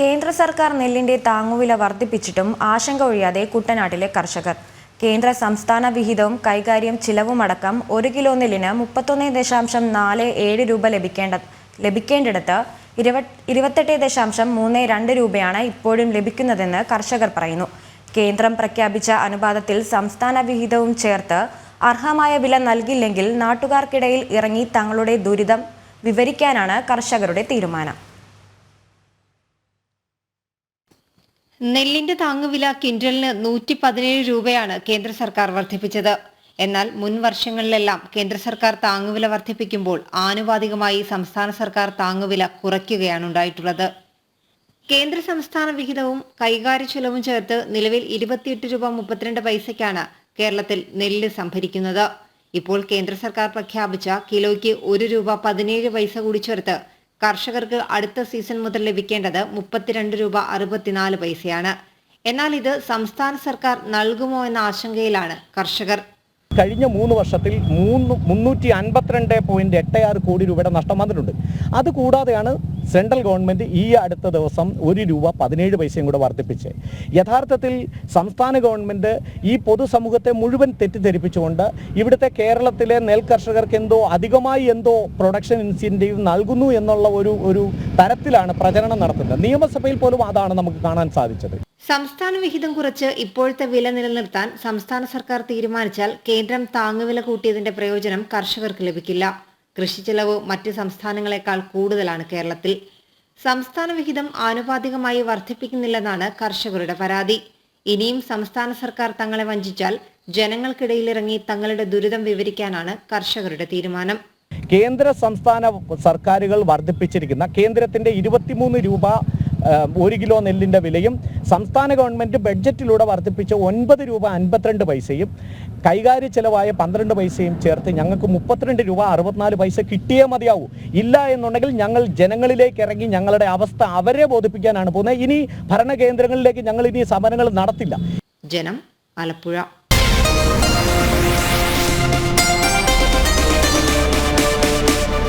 കേന്ദ്ര സർക്കാർ നെല്ലിന്റെ താങ്ങുവില വർദ്ധിപ്പിച്ചിട്ടും ആശങ്ക ഒഴിയാതെ കുട്ടനാട്ടിലെ കർഷകർ. കേന്ദ്ര സംസ്ഥാന വിഹിതവും കൈകാര്യം ചിലവുമടക്കം ഒരു കിലോ നെല്ലിന് മുപ്പത്തൊന്ന് ദശാംശം നാല് ഏഴ് രൂപ ലഭിക്കേണ്ട ലഭിക്കേണ്ടിടത്ത് ഇരുപ ഇരുപത്തെട്ട് ദശാംശം മൂന്ന് രണ്ട് രൂപയാണ് ഇപ്പോഴും ലഭിക്കുന്നതെന്ന് കർഷകർ പറയുന്നു. കേന്ദ്രം പ്രഖ്യാപിച്ച അനുപാതത്തിൽ സംസ്ഥാന വിഹിതവും ചേർത്ത് അർഹമായ വില നൽകില്ലെങ്കിൽ നാട്ടുകാർക്കിടയിൽ ഇറങ്ങി തങ്ങളുടെ ദുരിതം വിവരിക്കാനാണ് കർഷകരുടെ തീരുമാനം. നെല്ലിന്റെ താങ്ങുവില ക്വിന്റലിന് നൂറ്റി പതിനേഴ് രൂപയാണ് കേന്ദ്ര സർക്കാർ വർദ്ധിപ്പിച്ചത്. എന്നാൽ മുൻ വർഷങ്ങളിലെല്ലാം കേന്ദ്ര സർക്കാർ താങ്ങുവില വർദ്ധിപ്പിക്കുമ്പോൾ ആനുപാതികമായി സംസ്ഥാന സർക്കാർ താങ്ങുവില കുറയ്ക്കുകയാണ് ഉണ്ടായിട്ടുള്ളത്. കേന്ദ്ര സംസ്ഥാന വിഹിതവും കൈകാര്യ ചെലവും ചേർത്ത് നിലവിൽ ഇരുപത്തിയെട്ട് രൂപ മുപ്പത്തിരണ്ട് പൈസയ്ക്കാണ് കേരളത്തിൽ നെല്ല് സംഭരിക്കുന്നത്. ഇപ്പോൾ കേന്ദ്ര സർക്കാർ പ്രഖ്യാപിച്ച കിലോയ്ക്ക് ഒരു രൂപ പതിനേഴ് പൈസ കൂടി ചേർത്ത് കർഷകർക്ക് അടുത്ത സീസൺ മുതൽ ലഭിക്കേണ്ടത് മുപ്പത്തിരണ്ട് രൂപ അറുപത്തിനാല് പൈസയാണ്. എന്നാൽ ഇത് സംസ്ഥാന സർക്കാർ നൽകുമോ എന്ന ആശങ്കയിലാണ് കർഷകർ. കഴിഞ്ഞ മൂന്ന് വർഷത്തിൽ മൂന്ന് മുന്നൂറ്റി അൻപത്തിരണ്ട് പോയിന്റ് എട്ട് ആറ് കോടി രൂപയുടെ നഷ്ടം വന്നിട്ടുണ്ട്. അതുകൂടാതെയാണ് സെൻട്രൽ ഗവൺമെന്റ് ഈ അടുത്ത ദിവസം ഒരു രൂപ പതിനേഴ് പൈസയും കൂടെ വർദ്ധിപ്പിച്ച്. യഥാർത്ഥത്തിൽ സംസ്ഥാന ഗവൺമെന്റ് ഈ പൊതുസമൂഹത്തെ മുഴുവൻ തെറ്റിദ്ധരിപ്പിച്ചുകൊണ്ട് ഇവിടുത്തെ കേരളത്തിലെ നെൽ കർഷകർക്ക് എന്തോ അധികമായി എന്തോ പ്രൊഡക്ഷൻ ഇൻസെന്റീവ് നൽകുന്നു എന്നുള്ള ഒരു ഒരു തരത്തിലാണ് പ്രചരണം നടത്തുന്നത്. നിയമസഭയിൽ പോലും അതാണ് നമുക്ക് കാണാൻ സാധിച്ചത്. സംസ്ഥാന വിഹിതം കുറച്ച് ഇപ്പോഴത്തെ വില നിലനിർത്താൻ സംസ്ഥാന സർക്കാർ തീരുമാനിച്ചാൽ കേന്ദ്രം താങ്ങുവില കൂട്ടിയതിന്റെ പ്രയോജനം കർഷകർക്ക് ലഭിക്കില്ല. കൃഷി ചെലവ് മറ്റ് സംസ്ഥാനങ്ങളെക്കാൾ കൂടുതലാണ് കേരളത്തിൽ. സംസ്ഥാന വിഹിതം ആനുപാതികമായി വർദ്ധിപ്പിക്കുന്നില്ലെന്നാണ് കർഷകരുടെ പരാതി. ഇനിയും സംസ്ഥാന സർക്കാർ തങ്ങളെ വഞ്ചിച്ചാൽ ജനങ്ങൾക്കിടയിലിറങ്ങി തങ്ങളുടെ ദുരിതം വിവരിക്കാനാണ് കർഷകരുടെ തീരുമാനം. കേന്ദ്ര സംസ്ഥാന സർക്കാരുകൾ വർദ്ധിപ്പിച്ചിരിക്കുന്ന കേന്ദ്രത്തിന്റെ ഇരുപത്തിമൂന്ന് രൂപ ഒരു കിലോ നെല്ലിന്റെ വിലയും സംസ്ഥാന ഗവൺമെന്റ് ബഡ്ജറ്റിലൂടെ വർദ്ധിപ്പിച്ച ഒൻപത് രൂപ അൻപത്തിരണ്ട് പൈസയും കൈകാര്യ ചെലവായ പന്ത്രണ്ട് പൈസയും ചേർത്ത് ഞങ്ങൾക്ക് മുപ്പത്തിരണ്ട് രൂപ അറുപത്തിനാല് പൈസ കിട്ടിയേ മതിയാവൂ. ഇല്ല എന്നുണ്ടെങ്കിൽ ഞങ്ങൾ ജനങ്ങളിലേക്ക് ഇറങ്ങി ഞങ്ങളുടെ അവസ്ഥ അവരെ ബോധിപ്പിക്കാനാണ് പോകുന്നത്. ഇനി ഭരണകേന്ദ്രങ്ങളിലേക്ക് ഞങ്ങൾ ഇനി സമരങ്ങൾ നടത്തില്ല. ജനം ആലപ്പുഴ